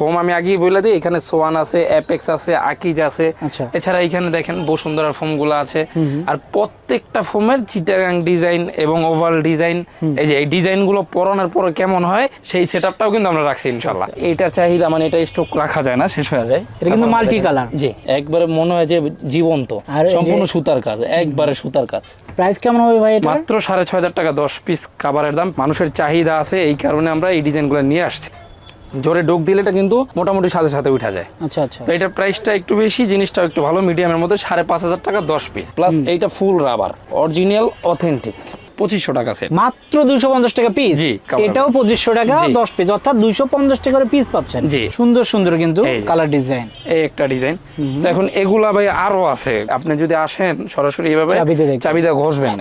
Foam আমি আগেই বলে দিই এখানে সোয়ান আছে অ্যাপেক্স আছে আকিজ আছে। আচ্ছা। এছাড়া এখানে দেখেন বসুন্ধরা ফোমগুলো আছে আর প্রত্যেকটা ফোমের চিটাগাং ডিজাইন এবং ওভাল ডিজাইন এই যে এই ডিজাইনগুলো পরানোর পরে কেমন হয় সেই সেটআপটাও কিন্তু আমরা রাখছি ইনশাল্লাহ এটার চাহিদা মানে এটা স্টক রাখা যায় না শেষ হয়ে যায়। এটা কিন্তু মাল্টি কালার জি একবারে মনে হয় যে জীবন্ত সম্পূর্ণ সুতার কাজ একবারে সুতার কাজ। প্রাইস কেমন হবে ভাই এটা মাত্র সাড়ে ছয় হাজার টাকা দশ পিস কাভারের দাম। মানুষের চাহিদা আছে এই কারণে আমরা এই ডিজাইনগুলো নিয়ে আসছি। জোরে ডোক দিলে এটা কিন্তু মোটামুটি সাথে সাথে উঠা যায়। আচ্ছা আচ্ছা। তো এটার প্রাইসটা একটু বেশি জিনিসটাও একটু ভালো মিডিয়ামের মধ্যে সাড়ে পাঁচ হাজার টাকা দশ পিস প্লাস এইটা ফুল রাবার অরিজিনাল অথেন্টিক পঁচিশশো টাকা সেট মাত্র দুইশো পঞ্চাশ টাকা পিস জি, এটাও পঁচিশশো টাকা দশ পিস অর্থাৎ দুইশো পঞ্চাশ টাকা পিস পাচ্ছেন। জি। সুন্দর সুন্দর কিন্তু কালার ডিজাইন এই একটা ডিজাইন তো এখন এগুলা ভাই আরও আছে। আপনি যদি আসেন সরাসরি এভাবে। চাবিদা ঘষবেন।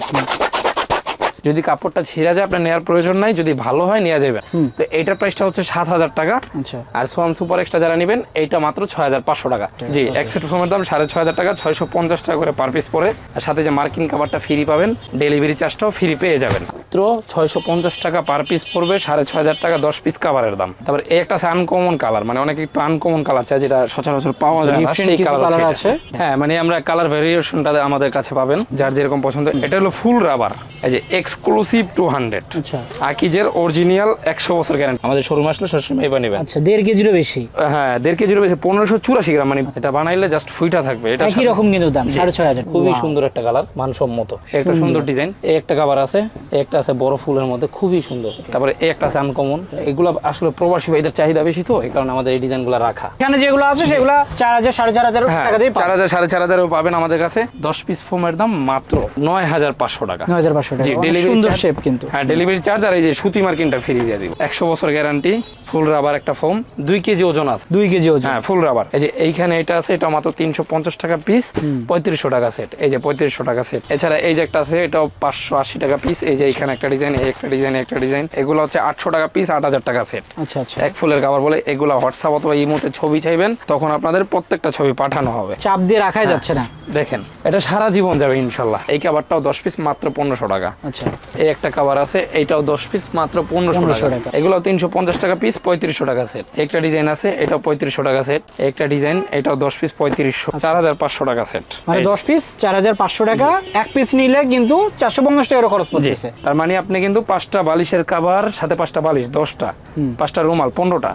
যদি কাপড়টা ছিঁড়া যায় আপনার নেওয়ার প্রয়োজন নাই যদি ভালো হয় নেওয়া যাবে তো এইটার প্রাইসটা হচ্ছে সাত হাজার টাকা। আচ্ছা। আর সোয়ান সুপার এক্সট্রা যারা নেবেন এইটা মাত্র ছয় হাজার পাঁচশো টাকা। জি এক সেট ফোমের দাম সাড়ে ছয় হাজার টাকা ছয়শো পঞ্চাশ টাকা করে পার পিস পরে আর সাথে যে মার্কিং কাভারটা ফ্রি পাবেন ডেলিভারি চার্জটাও ফ্রি পেয়ে যাবেন। মাত্র ছয়শো পঞ্চাশ টাকা পার পিস পড়বে সাড়ে ছয় হাজার টাকা দশ পিস কাভারের দাম। তারপর এই একটা আনকমন কালার মানে অনেকে একটু আনকমন কালার চাই যেটা সচরাচর পাওয়া যায় কালার আছে? হ্যাঁ মানে আমরা কালার ভেরিয়েশনটা আমাদের কাছে পাবেন যার যেরকম পছন্দ এটা হলো ফুল রাবার এই যে এক্সক্লুসিভ টু হান্ড্রেড আচ্ছা। আকিজের অরিজিনাল একশো বছর গ্যারান্টি আমাদের শোরুম আসলে সবসময় এবার নেবেন। আচ্ছা দেড় কেজিরও বেশি। হ্যাঁ দেড় কেজির বেশি পনেরোশো চুরাশি গ্রাম মানে এটা বানাইলে জাস্ট ফুইটা থাকবে এটা একই রকম কিন্তু দাম সাড়ে ছয় হাজার। খুবই সুন্দর একটা কালার মানসম্মত। একটা সুন্দর। ডিজাইন এই একটা কাবার আছে একটা আছে বড় ফুলের মধ্যে খুবই সুন্দর। তারপরে এই একটা আছে আনকমন এগুলো আসলে প্রবাসী ভাইদের চাহিদা বেশি তো এই কারণে আমাদের এই ডিজাইনগুলো রাখা। এখানে যেগুলো আছে সেগুলো চার হাজার সাড়ে চার হাজার হ্যাঁ টাকা দিয়ে চার হাজার সাড়ে চার হাজারও পাবেন আমাদের কাছে। দশ পিস ফোমের দাম মাত্র নয় হাজার পাঁচশো টাকা। নয় হাজার পাঁচশো টাকা। ডেলিভারি সুন্দর শেপ কিন্তু। হ্যাঁ ডেলিভারি চার্জ আর এই যে সুতি মার্কিনটা ফ্রি দিয়ে দিব। একশো বছর গ্যারান্টি ফুল রাবার একটা ফোম দুই কেজি ওজন আছে। দুই কেজি ওজন। হ্যাঁ ফুল রাবার এই যে এইখানে এটা আছে এটা মাত্র তিনশো পঞ্চাশ টাকা পিস পঁয়ত্রিশশো টাকা সেট এই যে পঁয়ত্রিশশো টাকা সেট এছাড়া এই যে একটা আছে এটাও পাঁচশো আশি টাকা পিস এই যে এখানে একটা ডিজাইন এই একটা ডিজাইন একটা ডিজাইন এগুলো হচ্ছে আটশো টাকা পিস আট হাজার টাকা সেট আচ্ছা আচ্ছা। এক ফুলের কাবার বলে এগুলো হোয়াটসঅ্যাপ অথবা ইমোতে ছবি চাইবেন তখন আপনাদের প্রত্যেকটা ছবি পাঠানো হবে। চাপ দিয়ে রাখাই যাচ্ছে না। দেখেন এটা সারা জীবন যাবে ইনশাল্লাহ। এই কাবারটাও দশ পিস মাত্র পনেরোশো টাকা। আচ্ছা। এই একটা কাবার আছে এইটাও দশ পিস মাত্র পনেরোশো টাকা। এগুলো তিনশো পঞ্চাশ টাকা পিস পঁয়ত্রিশশো টাকা সেট একটা ডিজাইন আছে এটাও পঁয়ত্রিশশো টাকা সেট একটা ডিজাইন এটাও দশ পিস পঁয়ত্রিশশো চার হাজার পাঁচশো টাকা সেট মানে দশ পিস চার হাজার পাঁচশো টাকা এক পিস নিলে কিন্তু চারশো পঞ্চাশ টাকার খরচ জি। পড়তেছে। তার মানে আপনি কিন্তু পাঁচটা বালিশের কাবার সাথে পাঁচটা বালিশ দশটা। পাঁচটা রুমাল পনেরোটা।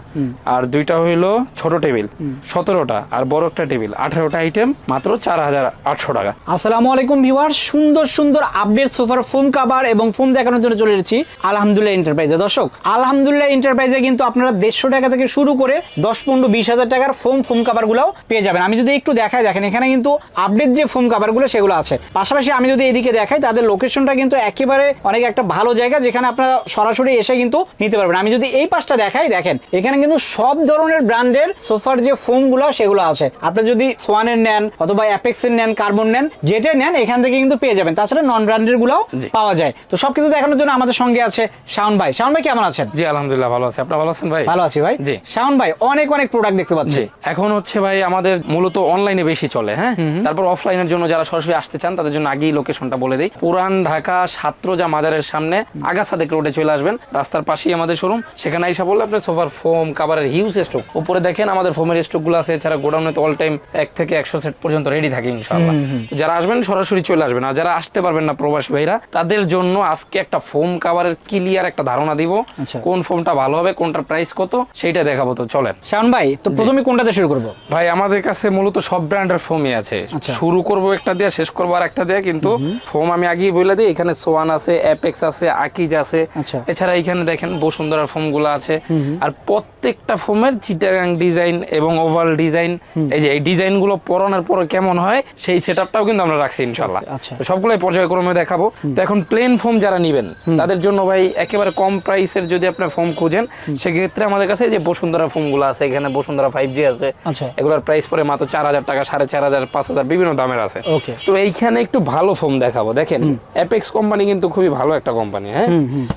আর দুইটা হইল ছোট টেবিল সতেরোটা। আর বড় একটা টেবিল আঠারোটা আইটেম মাত্র চার হাজার আটশো টাকা। আসসালামু আলাইকুম ভিউয়ার সুন্দর সুন্দর আপডেট সোফার ফোম কাভার এবং ফোম দেখানোর জন্য চলে এসেছি আলহামদুলিল্লাহ এন্টারপ্রাইজে দর্শক আলহামদুলিল্লাহ এন্টারপ্রাইজে কিন্তু আপনারা দেড়শো টাকা থেকে শুরু করে দশ পনেরো বিশ হাজার টাকার ফোম ফোম কাভারগুলো পেয়ে যাবেন। আমি যদি একটু দেখাই দেখেন এখানে কিন্তু আপডেট যে ফোম কাভারগুলো সেগুলো আছে। পাশাপাশি আমি যদি এদিকে দেখাই তাদের লোকেশনটা কিন্তু একেবারে অনেক একটা ভালো জায়গা যেখানে আপনারা সরাসরি এসে কিন্তু নিতে পারবেন। আমি যদি এই পাশটা দেখাই দেখেন এখানে কিন্তু সব ধরনের ব্র্যান্ডের সোফার যে ফোমগুলো সেগুলো আছে। আপনি যদি সোয়ানের নেন অথবা অ্যাপেক্সের নেন কার্বন নেন যেটা নেন এখান থেকে কিন্তু পেয়ে যাবেন। তাছাড়া নন ব্র্যান্ডের গুলাও পাওয়া যায়। তো সবকিছু দেখানোর জন্য আমাদের সঙ্গে আছে শাওন ভাই। শাওন ভাই কেমন আছেন? জি আলহামদুলিল্লাহ ভালো আছে। আপনার ভালো আছেন ভাই? ভালো আছি ভাই। জি। শাওন ভাই অনেক অনেক প্রোডাক্ট দেখতে পাচ্ছি। এখন হচ্ছে ভাই আমাদের মূলত অনলাইনে বেশি চলে হ্যাঁ? তারপর অফলাইনের জন্য যারা সরাসরি আসতে চান তাদের জন্য আগেই লোকেশনটা বলে দিই। পুরান ঢাকা সাত্রজা মাজারের সামনে আগাছা থেকে রোডে চলে আসবেন। রাস্তার পাশেই আমাদের শোরুম সেখানে এসে বললে আপনি সোফার ফোম কাভারের হিউজ স্টক উপরে দেখেন আমাদের ফোমের স্টকগুলো আছে। এছাড়া গোডাউনে তো অল টাইম এক থেকে একশো সেট পর্যন্ত রেডি থাকে ইনশাআল্লাহ। যারা আসবেন সরাসরি চলে আসবেন। আর যারা আসতে পারবেন না প্রবাসী ভাইরা তাদের জন্য আজকে একটা ফোম কাভারের ক্লিয়ার একটা ধারণা দিব। আচ্ছা। কোন ফোমটা ভালো হবে কোনটার প্রাইস কত সেইটা দেখাবো তো চলেন। শাওন ভাই তো প্রথমে কোনটাতে শুরু করব? ভাই আমাদের কাছে মূলত সব ব্র্যান্ডের ফোমই আছে। আচ্ছা। শুরু করব একটা দিয়ে শেষ করব আর একটা দিয়ে কিন্তু ফোম আমি আগেই বলে দিই এখানে সোয়ান আছে অ্যাপেক্স আছে আকিজ আছে। আচ্ছা। এছাড়া এখানে দেখেন বসুন্ধরার ফোমগুলো আছে আর প্রত্যেকটা ফোমের চিটাগাং ডিজাইন এবং ওভাল ডিজাইন এই যে এই ডিজাইনগুলো পরানোর পরে কেমন হয় সেই সেটআপটাও কিন্তু আমরা রাখছি ইনশাআল্লাহ। সবগুলোই পর্যায়ক্রমে দেখাবো। তো এখন প্লেন ফোম যারা নিবেন তাদের জন্য ভাই একেবারে কম প্রাইসের যদি আপনি ফোম খুঁজেন সেক্ষেত্রে আমাদের কাছে যে বসুন্ধরা ফোমগুলো আছে এখানে বসুন্ধরা ফাইভ জি আছে আচ্ছা। এগুলোর প্রাইস পরে মাত্র চার হাজার টাকা সাড়ে চার হাজার পাঁচ হাজার বিভিন্ন দামের আছে। তো এইখানে একটু ভালো ফোম দেখাবো। দেখেন অ্যাপেক্স কোম্পানি কিন্তু খুবই ভালো একটা কোম্পানি হ্যাঁ?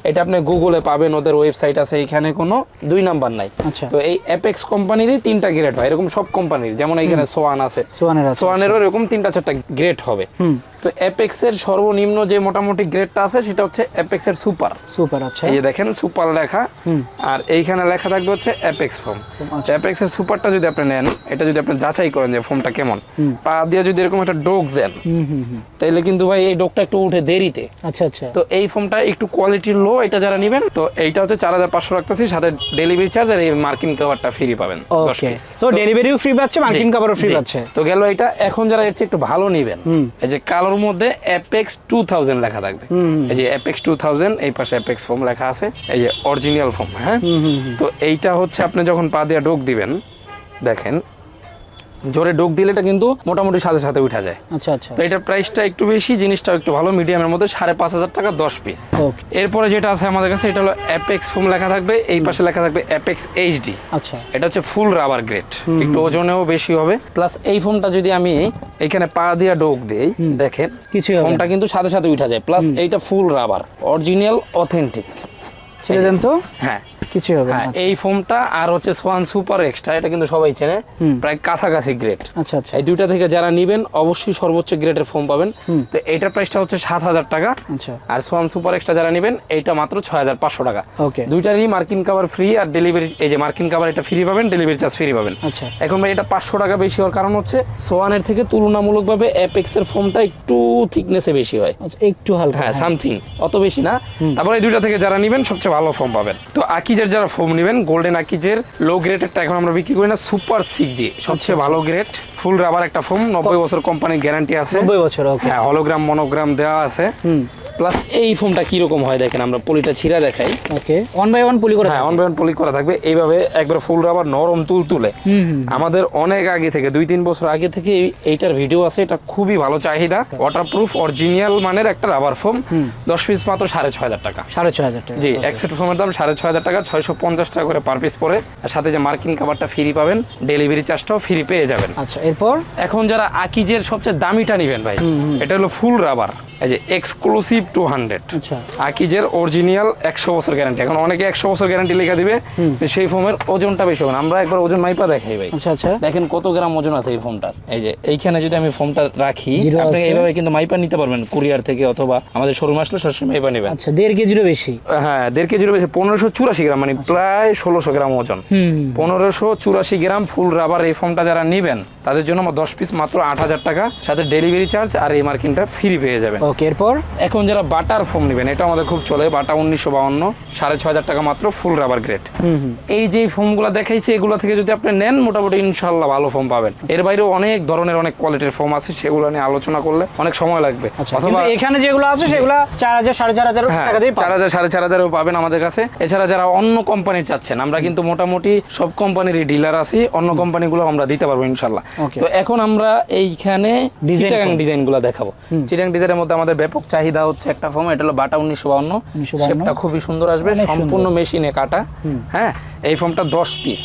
এটা আপনি গুগলে পাবেন ওদের ওয়েবসাইট আছে এখানে কোনো দুই নাম্বার নাই। আচ্ছা। তো এই অ্যাপেক্স কোম্পানিরই তিনটা গ্রেড হয় এরকম সব কোম্পানির যেমন এখানে সোয়ান আছে। সোয়ানের আছে সোয়ানেরও এরকম তিনটা চারটা গ্রেড হবে। তো অ্যাপেক্সের সর্বনিম্ন যে মোটামুটি গ্রেডটা আছে সেটা হচ্ছে অ্যাপেক্সের সুপার সুপার আচ্ছা। এই যে দেখেন সুপার লেখা। আর এইখানে লেখা থাকবে হচ্ছে অ্যাপেক্স ফর্ম অ্যাপেক্সের সুপারটা যদি আপনি নেন এটা যদি আপনি যাচাই করেন যে ফোমটা কেমন পা দিয়ে যদি এরকম একটা ডোক দেন হুম হুম হুম। তাইলে কিন্তু ভাই এই ডোকটা একটু উঠে দেরিতে। আচ্ছা আচ্ছা। তো এই ফোমটা একটু কোয়ালিটি লো এটা যারা নেবেন তো এইটা হচ্ছে চার হাজার পাঁচশো রাখতেছি সাথে ডেলিভারি চার্জ আর এই মার্কিন কভারটা ফ্রি পাবেন ওকে। সো ডেলিভারিও ফ্রি পাচ্ছে মার্কিন কাভারও ফ্রি পাচ্ছে। তো গেল এটা এখন যারা এর একটু ভালো নিবেন এই যে কালোর মধ্যে অ্যাপেক্স টু থাউজেন্ড লেখা থাকবে। এই যে অ্যাপেক্স টু থাউজেন্ড এই পাশে অ্যাপেক্স ফোম লেখা আছে এই যে অরিজিনাল ফোম হ্যাঁ? তো এইটা হচ্ছে আপনি যখন পা দিয়ে ডোক দিবেন দেখেন জোরে ডোক দিলে এটা কিন্তু মোটামুটি সাথে সাথে উঠা যায়। আচ্ছা আচ্ছা। তো এটার প্রাইসটা একটু বেশি জিনিসটা একটু ভালো মিডিয়ামের মধ্যে সাড়ে পাঁচ হাজার টাকা দশ পিস এরপরে যেটা আছে আমাদের কাছে এটা হলো অ্যাপেক্স ফোম লেখা থাকবে এই পাশে লেখা থাকবে অ্যাপেক্স এইচডি আচ্ছা। এটা হচ্ছে ফুল রাবার গ্রেড একটু ওজনেও বেশি হবে। প্লাস এই ফোমটা যদি আমি এখানে পা দিয়া ডোক দেই দেখেন কিছু ফোমটা কিন্তু সাথে সাথে উঠা যায়। প্লাস এইটা ফুল রাবার অরিজিনাল অথেন্টিক ছেড়ে দেন তো? হ্যাঁ। কিছুই হবে হ্যাঁ না এই ফোমটা আর হচ্ছে সোয়ান সুপার এক্সট্রা এটা কিন্তু সবাই চেনে। প্রায় কাছাকাছি গ্রেড আচ্ছা আচ্ছা। এই দুইটা থেকে যারা নিবেন অবশ্যই সর্বোচ্চ গ্রেডের ফোম পাবেন। তো এইটার প্রাইসটা হচ্ছে সাত হাজার টাকা। আচ্ছা। আর সোয়ান সুপার এক্সট্রা যারা নেবেন এইটা মাত্র ছয় হাজার পাঁচশো টাকা। ওকে। দুইটারই মার্কিন কাভার ফ্রি আর ডেলিভারি এই যে মার্কিন কাভার এটা ফ্রি পাবেন ডেলিভারি চার্জ ফ্রি পাবেন। আচ্ছা। এখন ভাই এটা পাঁচশো টাকা বেশি হওয়ার কারণ হচ্ছে সোয়ানের থেকে তুলনামূলকভাবে অ্যাপেক্সের ফোমটা একটু থিকনেসে বেশি হয়। আচ্ছা একটু হালকা। হ্যাঁ সামথিং অত বেশি না। তারপরে এই দুইটা থেকে যারা নেবেন সবচেয়ে ভালো ফর্ম পাবেন। তো আকিজের যারা ফোম নেবেন গোল্ডেন আকিজের লো গ্রেডেরটা এখন আমরা বিক্রি করি না সুপার সিক্স জি সবচেয়ে ভালো গ্রেড ফুল রাবার একটা ফর্ম নব্বই বছর কোম্পানির গ্যারান্টি আছে। নব্বই বছর হ্যাঁ হলোগ্রাম মনোগ্রাম দেওয়া আছে। হুম। প্লাস এই ফোমটা কীরকম হয় দেখেন আমরা পলিটা ছিঁড়া দেখাই। ওকে। ওয়ান বাই ওয়ান পুলি করে হ্যাঁ অন বাই পলি করা থাকবে। এইভাবে একবার ফুল রাবার নরম তুল তুলে। আমাদের অনেক আগে থেকে দুই তিন বছর আগে থেকে এইটার ভিডিও আছে। এটা খুবই ভালো চাহিদা। ওয়াটারপ্রুফ অরিজিনাল মানের একটা রাবার ফোম দশ পিস মাত্র সাড়ে ছয় হাজার টাকা। সাড়ে ছয় হাজার টাকা। জি এক সেট ফোমের দাম সাড়ে ছয় হাজার টাকা। ছয়শো পঞ্চাশ টাকা করে পার পিস পরে আর সাথে যে মার্কিন কাভারটা ফ্রি পাবেন ডেলিভারি চার্জটাও ফ্রি পেয়ে যাবেন। আচ্ছা এরপর? এখন যারা আকিজের সবচেয়ে দামিটা নিবেন ভাই এটা হলো ফুল রাবার এই যে এক্সক্লুসিভ টু হান্ড্রেড আচ্ছা। আকিজের অরিজিনাল একশো বছর গ্যারান্টি এখন অনেকে একশো বছর গ্যারান্টি লেখা দিবে সেই ফোমের ওজনটা বেশি হবে না। আমরা একবার ওজন মাইপা দেখাই ভাই। আচ্ছা আচ্ছা। দেখেন কত গ্রাম ওজন আছে এই ফোমটার এই যে এইখানে যদি আমি ফোমটা রাখি আপনি এইভাবে কিন্তু মাইপা নিতে পারবেন কুরিয়ার থেকে অথবা আমাদের শোরুম আসলে সবসময় মাইপা নেবেন। আচ্ছা দেড় কেজিরও বেশি। হ্যাঁ দেড় কেজির বেশি। পনেরোশো চুরাশি গ্রাম মানে প্রায় ষোলোশো গ্রাম ওজন। পনেরোশো চুরাশি গ্রাম ফুল রাবার এই ফোমটা যারা নেবেন তাদের জন্য আমার দশ পিস মাত্র আট হাজার টাকা। সাথে ডেলিভারি চার্জ আর এই মার্কিনটা ফ্রি পেয়ে যাবেন। ওকে এরপর? এখন যারা বাটার ফোম নেবেন এটা আমাদের খুব চলে বাটা উনিশশো বাউন্ন সাড়ে ছ হাজার টাকা মাত্র ফুল রাবার গ্রেড এই যে ফোমগুলো দেখাইছি এগুলো থেকে যদি আপনি নেন মোটামুটি ইনশাল্লাহ ভালো ফোম পাবেন। এর বাইরেও অনেক ধরনের অনেক কোয়ালিটির ফোম আছে সেগুলো নিয়ে আলোচনা করলে অনেক সময় লাগবে। আচ্ছা অথবা এখানে যেগুলো আছে সেগুলো চার হাজার সাড়ে চার হাজার হ্যাঁ টাকা দিয়ে চার হাজার সাড়ে চার হাজারও পাবেন আমাদের কাছে। এছাড়া যারা অন্য কোম্পানির চাচ্ছেন আমরা কিন্তু মোটামুটি সব কোম্পানিরই ডিলার আছি অন্য কোম্পানিগুলো আমরা দিতে পারব ইনশাল্লাহ. তো এখন আমরা এইখানে চিটাগাং। ডিজাইনগুলো দেখাবো। চিটাগাং ডিজাইনের মধ্যে আমাদের ব্যাপক চাহিদা হচ্ছে একটা ফোম এটা হলো বাটা উনিশশো বাউন্ন। 1952 শেপটা খুবই সুন্দর আসবে সম্পূর্ণ মেশিনে কাটা। হ্যাঁ এই ফোমটা দশ পিস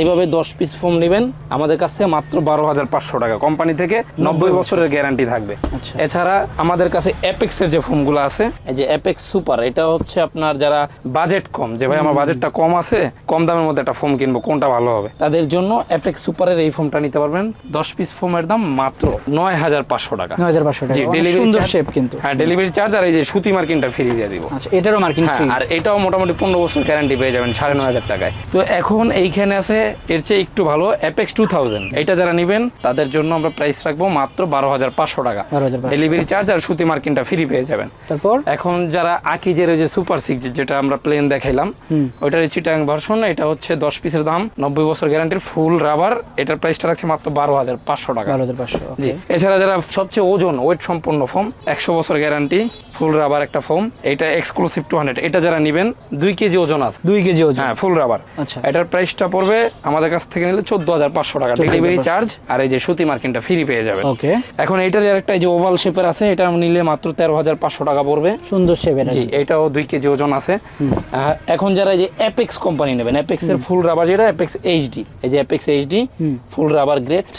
এইভাবে দশ পিস ফোম নেবেন আমাদের কাছ থেকে মাত্র বারো হাজার পাঁচশো টাকা। কোম্পানি থেকে নব্বই বছরের গ্যারান্টি থাকবে। আচ্ছা। এছাড়া আমাদের কাছে অ্যাপেক্সের যে ফোমগুলো আছে এই যে অ্যাপেক্স সুপার এটা হচ্ছে আপনার যারা বাজেট কম যে ভাই আমার বাজেটটা কম আছে কম দামের মধ্যে একটা ফোম কিনবো কোনটা ভালো হবে? তাদের জন্য অ্যাপেক্স সুপারের এই ফোমটা নিতে পারবেন। দশ পিস ফোমের দাম মাত্র নয় হাজার পাঁচশো টাকা। নয় হাজার পাঁচশো টাকা। ডেলিভারি শেপ কিন্তু। হ্যাঁ ডেলিভারি চার্জ আর এই যে সুতি মার্কিনটা ফ্রি দিয়ে দিব। আচ্ছা এটারও মার্কিং হ্যাঁ ফ্রি আর এটাও মোটামুটি পনেরো বছর গ্যারান্টি পেয়ে যাবেন সাড়ে নয় হাজার টাকায়। তো এখন এইখানে আছে এর চেয়ে একটু ভালো অ্যাপেক্স টু থাউজেন্ড এটা যারা নেবেন তাদের জন্য আমরা প্রাইস রাখব মাত্র বারো হাজার পাঁচশো টাকা। ডেলিভারি চার্জ আর সুতি মার্কিনটা ফ্রি পেয়ে যাবেন। তারপর? এখন যারা আকিজের ওই যে সুপার সিক্স যেটা আমরা প্লেন দেখাইলাম ওইটার চিটাং ভার্সন এটা হচ্ছে দশ পিসের দাম নব্বই বছর গ্যারান্টির ফুল রাবার এটার প্রাইসটা রাখছে মাত্র বারো হাজার পাঁচশো টাকা। বারো হাজার পাঁচশো জি। এছাড়া যারা সবচেয়ে ওজন ওয়েট সম্পন্ন ফোম একশো বছর গ্যারান্টি ফুল রাবার একটা ফোম। এটা এক্সক্লুসিভ টু হান্ড্রেড এটা যারা নেবেন দুই কেজি ওজন আছে। দুই কেজি ওজন। হ্যাঁ ফুল রাবার। আচ্ছা। এটার প্রাইসটা পড়বে আমাদের কাছ থেকে নিলে চোদ্দ হাজার পাঁচশো টাকা। ডেলিভারি চার্জ আর এই যে সুতি মার্কিনটা ফ্রি পেয়ে যাবে ওকে এখন এইটার একটা যে ওভাল শেপের আছে এটা নিলে মাত্র তেরো হাজার পাঁচশো টাকা পড়বে। সুন্দর শেপের জি এটাও দুই কেজি ওজন আছে। এখন যারা এই যে অ্যাপেক্স কোম্পানি নেবেন অ্যাপেক্স এর ফুল রাবার যেটা অ্যাপেক্স এইচডি এই যে Apex HD full rubber grade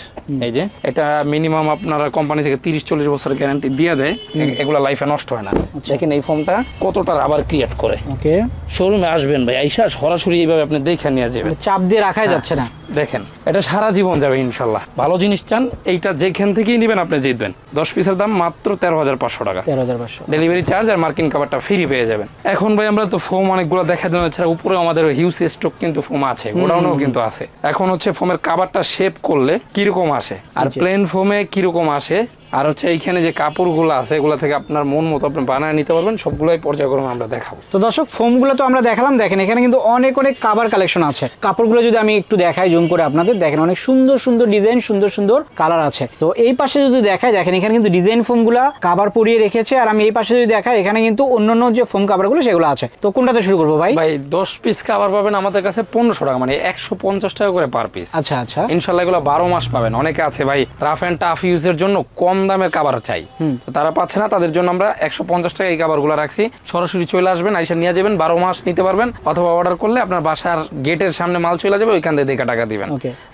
এই যে। এটা মিনিমাম আপনারা কোম্পানি থেকে তিরিশ চল্লিশ বছর গ্যারান্টি দিয়ে দেয়। এগুলা লাইফে নষ্ট হয় না। দেখেন এই ফোনটা কতটা রাবার ক্রিয়েট করে। ওকে। শোরুমে আসবেন ভাই আইসা সরাসরি এইভাবে আপনি দেখে নিয়ে যাবেন। চাপ দিয়ে রাখাই যাচ্ছে না। দেখেন এটা সারা জীবন যাবে ইনশাল্লাহ। ভালো জিনিস চান এইটা যেখান থেকেই নেবেন আপনি জিতবেন দশ পিসের দাম মাত্র তেরো হাজার পাঁচশো টাকা। তেরো হাজার পাঁচশো। ডেলিভারি চার্জ আর মার্কিং কাভারটা ফ্রি পেয়ে যাবেন। এখন ভাই আমরা তো ফোম অনেকগুলো দেখা দিলাম এছাড়া উপরে আমাদের হিউজ স্টক কিন্তু ফোম আছে গোডাউনও কিন্তু আছে। এখন হচ্ছে ফোমের কাভারটা শেপ করলে কীরকম আসে? আর আচ্ছা। প্লেন ফোমে কীরকম আসে? আর হচ্ছে এইখানে যে কাপড়গুলো আছে এগুলো থেকে আপনার মন মতো আপনি বানায় নিতে পারবেন সবগুলোই পর্যায়ক্রমে আমরা দেখাবো। তো দর্শক ফোমগুলো তো আমরা দেখালাম দেখেন এখানে কিন্তু অনেক অনেক কাভার কালেকশন আছে। কাপড়গুলো যদি আমি একটু দেখাই জুম করে আপনাদের দেখেন অনেক সুন্দর সুন্দর ডিজাইন সুন্দর সুন্দর কালার আছে। তো এই পাশে যদি দেখাই দেখেন এখানে কিন্তু ডিজাইন ফোমগুলো কাভার পরিয়ে রেখেছে আর আমি এই পাশে যদি দেখাই এখানে কিন্তু অন্যান্য যে ফোম কাভারগুলো সেগুলো আছে। তো কোনটাতে শুরু করব ভাই? ভাই দশ পিস কাভার পাবেন আমাদের কাছে পনেরোশো টাকা মানে একশো পঞ্চাশ টাকা করে পার পিস আচ্ছা আচ্ছা। ইনশাল্লাহ এগুলো বারো মাস পাবেন। অনেকে আছে ভাই রাফ অ্যান্ড টাফ ইউজের জন্য কম দামের কাবার চাই। তো তারা পাচ্ছে না তাদের জন্য আমরা একশো পঞ্চাশ টাকা এই কাবারগুলো রাখছি। সরাসরি চলে আসবেন আইসা নিয়ে যাবেন বারো মাস নিতে পারবেন অথবা অর্ডার করলে আপনার বাসার গেটের সামনে মাল চলে যাবে ওইখান থেকে টাকা দিবেন।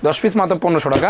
দশ পিস মাত্র পনেরোশো টাকা।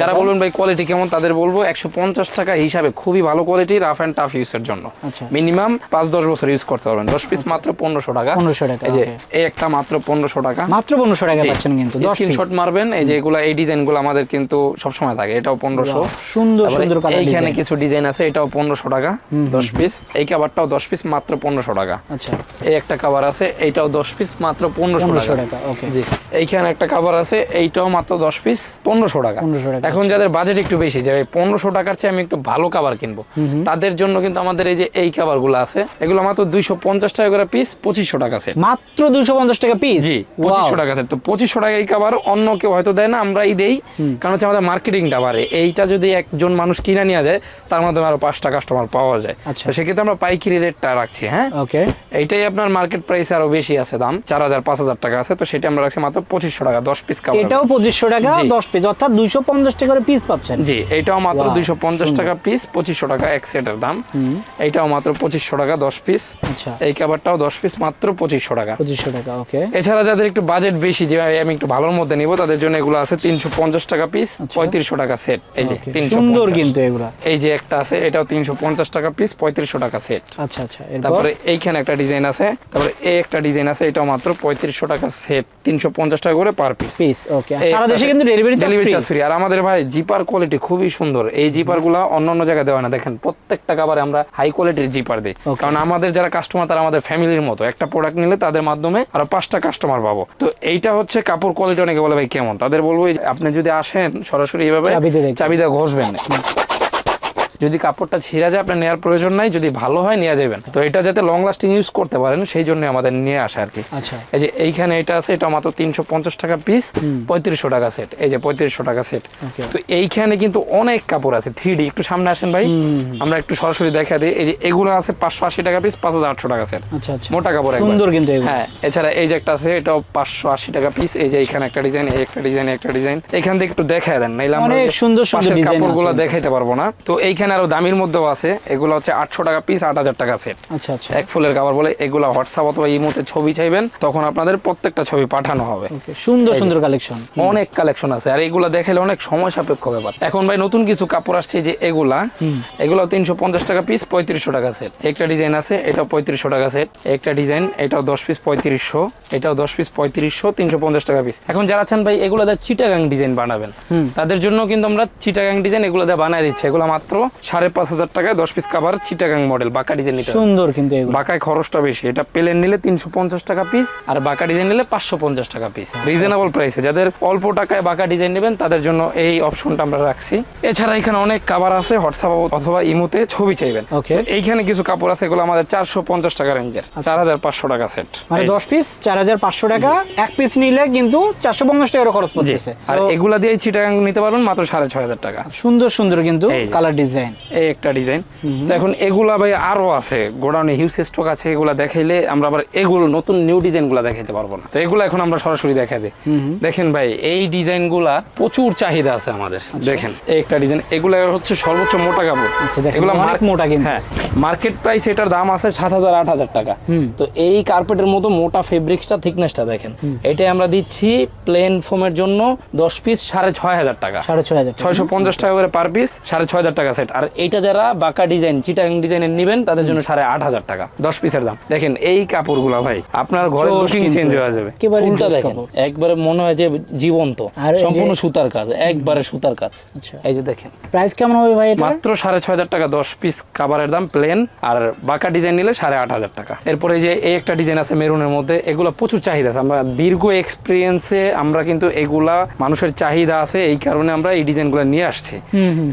যারা বলবেন ভাই কোয়ালিটি কেমন? তাদের বলব একশো পঞ্চাশ টাকা হিসাবে খুবই ভালো কোয়ালিটি রাফ অ্যান্ড টাফ ইউজের জন্য। আচ্ছা। মিনিমাম পাঁচ দশ বছর ইউজ করতে পারবেন। দশ পিস মাত্র পনেরোশো টাকা। 1500 টাকা, এই যে এই একটা মাত্র পনেরোশো টাকা। মাত্র পনেরোশো টাকা পাচ্ছেন কিন্তু দশ মারবেন এই যে এগুলা এই ডিজাইনগুলো আমাদের কিন্তু সবসময় থাকে এটাও পনেরোশো। সুন্দর সুন্দর এইখানে কিছু ডিজাইন আছে এটাও পনেরোশো টাকা দশ পিস এই কাবারটাও দশ পিস মাত্র পনেরোশো টাকা। আচ্ছা। এই একটা কাবার আছে এইটাও দশ পিস মাত্র পনেরোশো টাকা। ওকে জি। এইখানে একটা কাবার আছে এইটাও মাত্র দশ পিস পনেরোশো টাকা। 1500 টাকা, এখন যাদের বাজেট একটু বেশি যে পনেরোশো টাকার চেয়ে আমি একটু ভালো কাবার কিনবো তাদের জন্য কিন্তু আমাদের এই যে এই কাবারগুলো আছে এগুলো মাত্র দুইশো পঞ্চাশ টাকা করে পিস পঁচিশশো টাকা আছে মাত্র দুশো পঞ্চাশ টাকা পিস জি পঁচিশশো টাকা আছে তো পঁচিশশো টাকা এই কাবার অন্য কেউ হয়তো দেয় না আমরাই দেই কারণ হচ্ছে আমাদের মার্কেটিংটা বাড়ে। এইটা যদি একজন মানুষ কিনে নিয়ে যায় তার মাধ্যমে আরও পাঁচটা কাস্টমার পাওয়া যায়। আচ্ছা। সেক্ষেত্রে আমরা পাইকারি রেটটা রাখছি হ্যাঁ? ওকে। এইটাই আপনার মার্কেট প্রাইস আরও বেশি আছে দাম চার হাজার পাঁচ হাজার টাকা আছে তো সেটা আমরা রাখছি মাত্র পঁচিশশো টাকা দশ পিস কাবার এটাও পঁচিশশো টাকা দশ পিস অর্থাৎ দুইশো পঞ্চাশ টাকা করে পিস পাচ্ছেন। জি এইটাও মাত্র দুইশো পঞ্চাশ টাকা পিস পঁচিশশো টাকা এক সেটের দাম। এইটাও মাত্র পঁচিশশো টাকা দশ পিস আচ্ছা। এই কাবারটাও দশ পিস মাত্র পঁচিশশো টাকা। পঁচিশশো টাকা ওকে। এছাড়া যাদের একটু বাজেট বেশি যে আমি একটু ভালোর মধ্যে নিব তাদের জন্য এগুলো আছে তিনশো পঞ্চাশ টাকা পিস পঁয়ত্রিশশো টাকা সেট এই যে তিনশো সুন্দর কিন্তু এগুলা। এই যে একটা আছে এটাও তিনশো পঞ্চাশ টাকা পিস পঁয়ত্রিশশো টাকা সেট আচ্ছা আচ্ছা তারপরে এইখানে একটা ডিজাইন আছে তারপরে এই একটা ডিজাইন আছে এটাও মাত্র পঁয়ত্রিশশো টাকা সেট তিনশো পঞ্চাশ টাকা করে পার পিস পিস ওকে সারা দেশে কিন্তু ডেলিভারি ডেলিভারি চার্জ ফ্রি আর আমাদের ভাই জিপার কোয়ালিটি খুবই সুন্দর। এই জিপারগুলা অন্য অন্য জায়গায় দেওয়া না। দেখেন প্রত্যেকটা কাবারে আমরা হাই কোয়ালিটির জিপার দিই। কারণ আমাদের যারা কাস্টমার তারা আমাদের ফ্যামিলির মতো। একটা প্রোডাক্ট নিলে তাদের মাধ্যমে আরও পাঁচটা কাস্টমার পাবো। তো এইটা হচ্ছে কাপড় কোয়ালিটি অনেকে বলে ভাই কেমন? তাদের বলব আপনি যদি আসেন সরাসরি দেখবেন। চাবিদা ঘষবেন। না যদি কাপড়টা ছিঁড়া যায় আপনার নেওয়ার প্রয়োজন নাই যদি ভালো হয় নিয়ে যাবেন। তো এটা যাতে লং লাস্টিং ইউজ করতে পারেন সেই জন্য আমাদের নিয়ে আসা আর কি। আচ্ছা। এই যে এইখানে এটা আছে এটা মাত্র তিনশো পঞ্চাশ টাকা পিস পঁয়ত্রিশশো টাকা সেট এই যে পঁয়ত্রিশশো টাকা সেট তো এইখানে কিন্তু অনেক কাপড় আছে থ্রি একটু সামনে আসেন ভাই। আমরা একটু সরাসরি দেখা দিই। এই যে এগুলো আছে পাঁচশো আশি টাকা পিস পাঁচ হাজার আটশো টাকা সেট আচ্ছা আচ্ছা। মোটা কাপড়। সুন্দর কিন্তু হ্যাঁ এছাড়া এই যে একটা আছে এটাও পাঁচশো আশি টাকা পিস এই যে এখানে একটা ডিজাইন এই একটা ডিজাইন একটা ডিজাইন এখান থেকে একটু দেখায় দেন নাইলে আমরা সুন্দর সুন্দর কাপড়গুলো দেখাইতে পারব না। তো এইখানে আরও দামির মধ্যেও আছে। এগুলো হচ্ছে আটশো টাকা পিস আট হাজার টাকা সেট আচ্ছা আচ্ছা। এক ফুলের কাপড় বলে এগুলো হোয়াটসঅ্যাপ অথবা ইমোতে ছবি চাইবেন তখন আপনাদের প্রত্যেকটা ছবি পাঠানো হবে। সুন্দর সুন্দর কালেকশন অনেক কালেকশন আছে। আর এগুলা দেখাইলে অনেক সময় সাপেক্ষ ব্যাপার। এখন ভাই নতুন কিছু কাপড় আসছে যে এগুলা এগুলো তিনশো পঞ্চাশ টাকা পিস পঁয়ত্রিশশো টাকা সেট একটা ডিজাইন আছে এটাও পঁয়ত্রিশশো টাকা সেট একটা ডিজাইন এটাও দশ পিস পঁয়ত্রিশশো। এটাও দশ পিস পঁয়ত্রিশশো তিনশো পঞ্চাশ টাকা পিস এখন যারা চান ভাই এগুলো দিয়ে চিটাগাং ডিজাইন বানাবেন। তাদের জন্য কিন্তু আমরা চিটাগাং ডিজাইন এগুলো দিয়ে বানাই দিচ্ছি। এগুলো মাত্র সাড়ে পাঁচ হাজার টাকায় দশ পিস কাভার চিটাগাং মডেল বাঁকা ডিজাইন নিতে সুন্দর কিন্তু বাঁকায় খরচটা বেশি। এটা প্লেন নিলে তিনশো পঞ্চাশ টাকা পিস আর বাঁকা ডিজাইন নিলে পাঁচশো পঞ্চাশ টাকা পিস রিজনেবল প্রাইসে যাদের অল্প টাকায় বাঁকা ডিজাইন নেবেন তাদের জন্য এই অপশনটা আমরা রাখছি। এছাড়া এখানে অনেক কাভার আছে হোয়াটসঅ্যাপ অথবা ইমোতে ছবি চাইবেন. তো এইখানে কিছু কাপড় আছে এগুলো আমাদের চারশো পঞ্চাশ টাকা রেঞ্জের চার হাজার পাঁচশো টাকা সেট মানে দশ পিস চার হাজার পাঁচশো টাকা। এক পিস নিলে কিন্তু চারশো পঞ্চাশ টাকার খরচ পড়তেছে। আর এগুলা দিয়ে চিটাগাং নিতে পারবেন মাত্র সাড়ে ছয় হাজার টাকা। সুন্দর সুন্দর কিন্তু কালার ডিজাইন ডিজাইন এই একটা ডিজাইন। তো এখন এগুলা ভাই আরও আছে গোডাউনে হিউজ স্টক আছে এগুলা দেখাইলে আমরা আবার এগুলো নতুন নিউ ডিজাইনগুলা দেখাইতে পারব না। তো এগুলো এখন আমরা সরাসরি দেখাই দিই। দেখেন ভাই এই ডিজাইনগুলা প্রচুর চাহিদা আছে আমাদের দেখেন এই একটা ডিজাইন এগুলা হচ্ছে সর্বোচ্চ মোটা কাপড়। আচ্ছা, এগুলা মার্ক- মোটা কিন্তু। হ্যাঁ মার্কেট প্রাইস এটার দাম আছে সাত হাজার আট হাজার টাকা। তো এই কার্পেটের মতো মোটা ফেব্রিক্সটা থিকনেসটা দেখেন এটাই আমরা দিচ্ছি প্লেন ফোমের জন্য দশ পিস সাড়ে ছয় হাজার টাকা। সাড়ে ছয় হাজার। ছয়শো পঞ্চাশ টাকা করে পার পিস সাড়ে ছয় হাজার টাকা সেট আর এইটা যারা বাঁকা ডিজাইন চিটাং ডিজাইনের নেবেন তাদের জন্য সাড়ে আট হাজার টাকা। দশ পিসের দাম। দেখেন এই কাপড়গুলো ভাই আপনার ঘরে লুকিং চেঞ্জ হয়ে যাবে। ফুলটা দেখেন একবারে মনে হয় যে জীবন্ত। সম্পূর্ণ সুতার কাজ একবারে সুতার কাজ। আচ্ছা। এই যে দেখেন। প্রাইস কেমন হবে ভাই এটা মাত্র সাড়ে ছয় হাজার টাকা দশ পিস কাভারের দাম প্লেন আর বাঁকা ডিজাইন নিলে সাড়ে আট হাজার টাকা। এরপরে যে এই একটা ডিজাইন আছে মেরুনের মধ্যে এগুলো প্রচুর চাহিদা আছে। আমরা দীর্ঘ এক্সপিরিয়েন্সে আমরা কিন্তু এগুলা মানুষের চাহিদা আছে এই কারণে আমরা এই ডিজাইন ডিজাইনগুলো নিয়ে আসছি।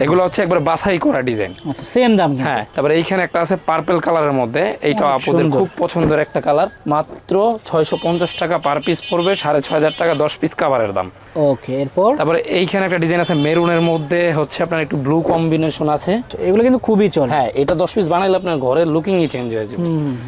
এগুলো হচ্ছে একবার বাছাই করা ডিজাইন। আচ্ছা সেম দাম কিন্তু। হ্যাঁ তারপরে এইখানে একটা আছে পার্পল কালারের মধ্যে। এইটা আপুদের খুব পছন্দের একটা কালার মাত্র ছয়শো পঞ্চাশ টাকা পার পিস পড়বে সাড়ে ছয় হাজার টাকা দশ পিস কাভারের দাম। ওকে এরপর? তারপরে এইখানে একটা ডিজাইন আছে মেরুনের মধ্যে হচ্ছে আপনার একটু ব্লু কম্বিনেশন আছে। এগুলো কিন্তু খুবই চলে। হ্যাঁ এটা দশ পিস বানাইলে আপনার ঘরের লুকিংই চেঞ্জ হয়ে যাবে।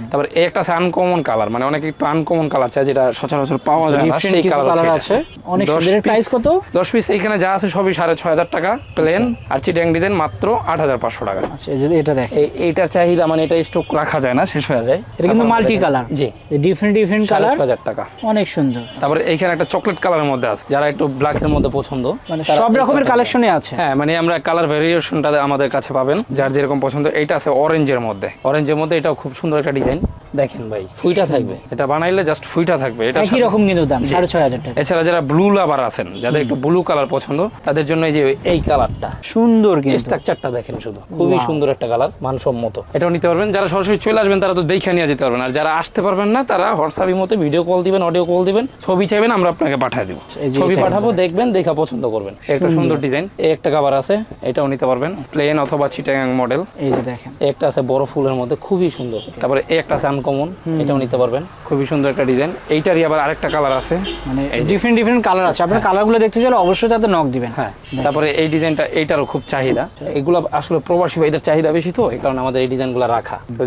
তারপরে এই একটা আছে আনকমন কালার মানে অনেক একটু আনকমন কালার চাই যেটা সচরাচর পাওয়া যায় না সেই কালার আছে। অনেক সুন্দর প্রাইস কত? দশ পিস এইখানে যা আছে সবই সাড়ে ছয় হাজার টাকা প্লেন আর চিটাং ডিজাইন মাত্র আট হাজার পাঁচশো টাকা। আচ্ছা এটা দেখেন। এই এইটার চাহিদা মানে এটা স্টক রাখা যায় না শেষ হয়ে যায়। এটা কিন্তু মাল্টি কালার জি। ডিফারেন্ট ডিফারেন্ট কালার হাজার টাকা। অনেক সুন্দর। তারপরে এইখানে একটা চকলেট কালারের মধ্যে আছে যারা একটু ব্ল্যাকের মধ্যে পছন্দ। মানে সব রকমের কালেকশনে আছে। হ্যাঁ মানে আমরা কালার ভেরিয়েশনটা আমাদের কাছে পাবেন যার যেরকম পছন্দ। এইটা আছে অরেঞ্জের মধ্যে। অরেঞ্জের মধ্যে এটাও খুব সুন্দর একটা ডিজাইন দেখেন ভাই ফুইটা থাকবে। এটা বানাইলে জাস্ট ফুইটা থাকবে। এটা একই রকম কিন্তু দাম সাড়ে ছয় হাজার টাকা। এছাড়া যারা ব্লু লাভার আছেন যাদের একটু ব্লু কালার পছন্দ তাদের জন্য এই যে এই কালারটা সুন্দর কিন্তু। স্ট্রাকচারটা দেখেন শুধু। খুবই সুন্দর একটা কালার মানসম্মত। এটাও নিতে পারবেন। যারা সরাসরি চলে আসবেন তারা তো দেখে নিয়ে যেতে পারবেন। আর যারা আসতে পারবেন না তারা হোয়াটসঅ্যাপের মধ্যে ভিডিও কল দিবেন অডিও কল দিবেন ছবি চাইবেন আমরা আপনাকে পাঠিয়ে দিব। ছবি পাঠাবো দেখবেন দেখা পছন্দ করবেন। একটা সুন্দর ডিজাইন। এই একটা কাভার আছে এটাও নিতে পারবেন। প্লেন অথবা চিটাগাং মডেল এই যে দেখেন। একটা আছে বড় ফুলের মধ্যে খুবই সুন্দর। তারপরে এই একটা আছে আনকমন এটাও নিতে পারবেন। খুবই সুন্দর একটা ডিজাইন। এইটারই আবার আরেকটা কালার আছে। মানে ডিফারেন্ট ডিফারেন্ট কালার আছে। আপনার কালারগুলো দেখতে চাইলে অবশ্যই তাতে নক দিবেন। হ্যাঁ। তারপরে এই ডিজাইনটা এইটারও খুব চাহিদা। এগুলো আসলে প্রবাসী ভাইদের চাহিদা বেশি তো এই কারণে আমাদের এই ডিজাইনগুলো রাখা। তো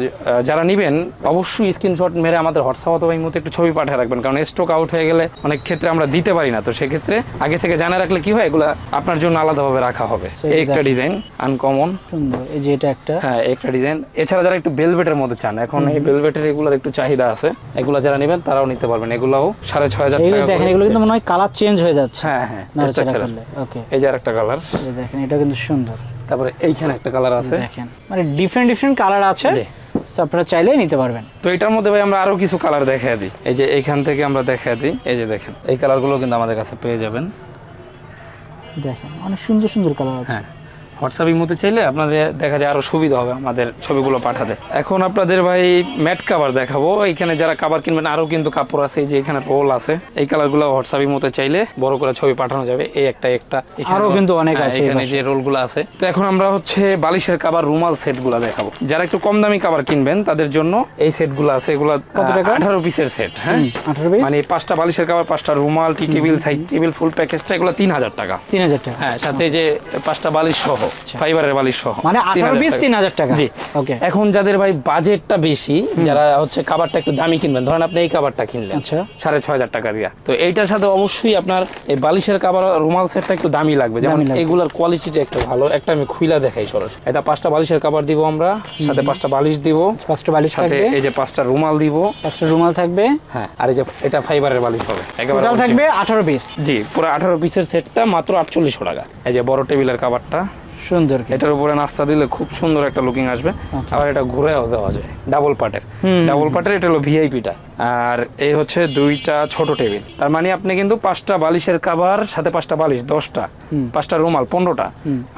যারা নিবেন অবশ্যই স্ক্রিনশট মেরে আমাদের হোয়াটসঅ্যাপ অথবা এই মধ্যে একটু ছবি পাঠিয়ে রাখবেন কারণ স্টক আউট হয়ে গেলে অনেক ক্ষেত্রে আমরা দিতে পারি না। তো সেক্ষেত্রে আগে থেকে জানা রাখলে কি হয় এগুলো আপনার জন্য আলাদাভাবে রাখা হবে। এই একটা ডিজাইন আনকমন সুন্দর এই যে এটা একটা। হ্যাঁ একটা ডিজাইন। এছাড়া যারা একটু বেলভেটের মধ্যে চান এখন এই বেলভেটের এগুলোর একটু চাহিদা আছে। এগুলো যারা নেবেন তারাও নিতে পারবেন। এগুলাও সাড়ে ছয় হাজার টাকা দেখেন এগুলো কিন্তু মনে হয় কালার চেঞ্জ হয়ে যাচ্ছে। হ্যাঁ হ্যাঁ ওকে এই যে আরেকটা কালার দেখেন এটা কিন্তু সুন্দর। তারপরে এইখানে একটা কালার আছে। দেখেন মানে ডিফারেন্ট ডিফারেন্ট কালার আছে। আপনারা চাইলে নিতে পারবেন। তো এটার মধ্যে ভাই আমরা আরও কিছু কালার দেখায় দিই। এই যে এইখান থেকে আমরা দেখায় দিই। এই যে দেখেন এই কালারগুলো কিন্তু আমাদের কাছে পেয়ে যাবেন। দেখেন অনেক সুন্দর সুন্দর কালার আছে। হ্যাঁ। হোয়াটসঅ্যাপ ইমোতে চাইলে আপনাদের দেখা যায় আরও সুবিধা হবে আমাদের ছবিগুলো পাঠাতে। এখন আপনাদের ভাই ম্যাট কাভার দেখাবো। এখানে যারা কাভার কিনবেন আরও কিন্তু কাপড় আছে যে এখানে রোল আছে। এই কালারগুলো হোয়াটসঅ্যাপ ইমোতে চাইলে বড় করে ছবি পাঠানো যাবে এই একটা একটা। এখানেও- আরও কিন্তু অনেক হ্যাঁ, আছে এখানে যে রোলগুলো আছে। তো এখন আমরা হচ্ছে বালিশের কাভার রুমাল সেটগুলো দেখাবো। যারা একটু কম দামি কাভার কিনবেন তাদের জন্য এই সেটগুলো আছে। এগুলো কত টাকা? আঠারো পিসের সেট হ্যাঁ? আঠারো পিস মানে পাঁচটা বালিশের কাভার পাঁচটা রুমাল tea table side table full প্যাকেজটা এগুলো তিন হাজার টাকা। তিন হাজার টাকা। হ্যাঁ সাথে যে পাঁচটা বালিশ সহ। ফাইবারের বালিশ সহ। মানে আঠারো 3000 পিস টাকা। তিন হাজার টাকা? জি। ওকে এখন যাদের ভাই বাজেটটা বেশি যারা হচ্ছে একটু দামি কিনবেন ধরেন আপনি এই কিনলেন আচ্ছা। টাকা দিয়া। তো এইটার সাথে অবশ্যই আপনার এই বালিশের রুমাল সেটটা একটু দামি লাগবে। যেমন এগুলার কোয়ালিটিটা একটু ভালো। একটা আমি খুইলা দেখাই সরাসরি। এটা পাঁচটা বালিশের দিব আমরা সাথে পাঁচটা বালিশ দিব পাঁচটা বালিশ সাথে এই যে পাঁচটা রুমাল দিব। পাঁচটা রুমাল থাকবে। হ্যাঁ আর এই যে এটা ফাইবারের বালিশ হবে। একেবারে থাকবে আঠারো পিস জি পুরো আঠারো পিসের সেটটা মাত্র আটচল্লিশশো টাকা। এই যে বড় টেবিলের কাবারটা সুন্দর এটার উপরে নাস্তা দিলে খুব সুন্দর একটা লুকিং আসবে। আবার এটা ঘুরেও দেওয়া যায় ডাবল পার্টের ডাবল পার্টের এটা হলো ভিআইপিটা আর এই হচ্ছে দুইটা ছোট টেবিল। তার মানে আপনি কিন্তু পাঁচটা বালিশের কাবার সাথে পাঁচটা বালিশ দশটা পাঁচটা রুমাল পনেরোটা।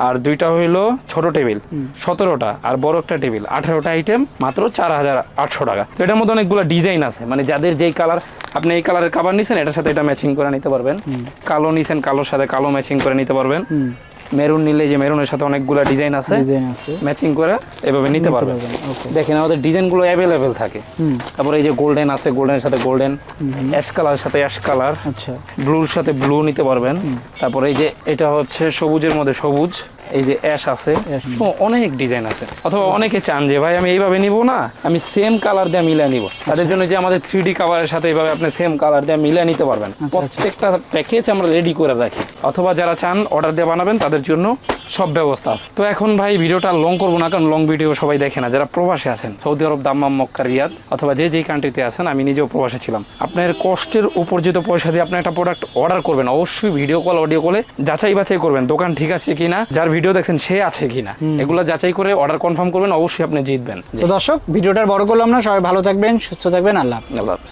আর দুইটা হইল ছোট টেবিল সতেরোটা। আর বড় একটা টেবিল আঠারোটা আইটেম মাত্র চার হাজার আটশো টাকা। তো এটার মধ্যে অনেকগুলো ডিজাইন আছে। মানে যাদের যেই কালার আপনি এই কালারের কাবার নিছেন এটার সাথে এটা ম্যাচিং করে নিতে পারবেন। কালো নিছেন কালোর সাথে কালো ম্যাচিং করে নিতে পারবেন। মেরুন নিলে যে মেরুনের সাথে অনেকগুলো ডিজাইন আছে ম্যাচিং করে এভাবে নিতে পারবেন দেখেন আমাদের ডিজাইনগুলো অ্যাভেলেবেল থাকে। তারপরে এই যে গোল্ডেন আছে গোল্ডেনের সাথে গোল্ডেন অ্যাশ কালার সাথে অ্যাশ কালার আচ্ছা। ব্লুর সাথে ব্লু নিতে পারবেন। তারপরে এই যে এটা হচ্ছে সবুজের মধ্যে সবুজ। এই যে অ্যাশ আছে অনেক ডিজাইন আছে। অথবা অনেকে চান যে ভাই আমি এইভাবে নিব না আমি সেম কালার দিয়ে মিলিয়ে নিব। তাদের জন্য যে আমাদের থ্রি ডি কাভারের সাথে এইভাবে আপনি সেম কালার দিয়ে মিলিয়ে নিতে পারবেন। প্রত্যেকটা প্যাকেজ আমরা রেডি করে রাখি। অথবা যারা চান অর্ডার দিয়ে বানাবেন তাদের জন্য সব ব্যবস্থা আছে। তো এখন ভাই ভিডিওটা লং করব না কারণ লং ভিডিও সবাই দেখে না। যারা প্রবাসে আছেন সৌদি আরব দাম্মাম মক্কা রিয়াদ অথবা যে যেই কান্ট্রিতে আছেন আমি নিজেও প্রবাসে ছিলাম। আপনার কষ্টের উপার্জিত পয়সা দিয়ে আপনি একটা প্রোডাক্ট অর্ডার করবেন অবশ্যই ভিডিও কল অডিও কলে যাচাই বাছাই করবেন দোকান ঠিক আছে কিনা যার ভিডিও দেখছেন সে আছে কিনা এগুলো যাচাই করে অর্ডার কনফার্ম করবেন অবশ্যই আপনি জিতবেন তো দর্শক ভিডিওটার বড় করলাম না সবাই ভালো থাকবেন সুস্থ থাকবেন আল্লাহ। আল্লাহ।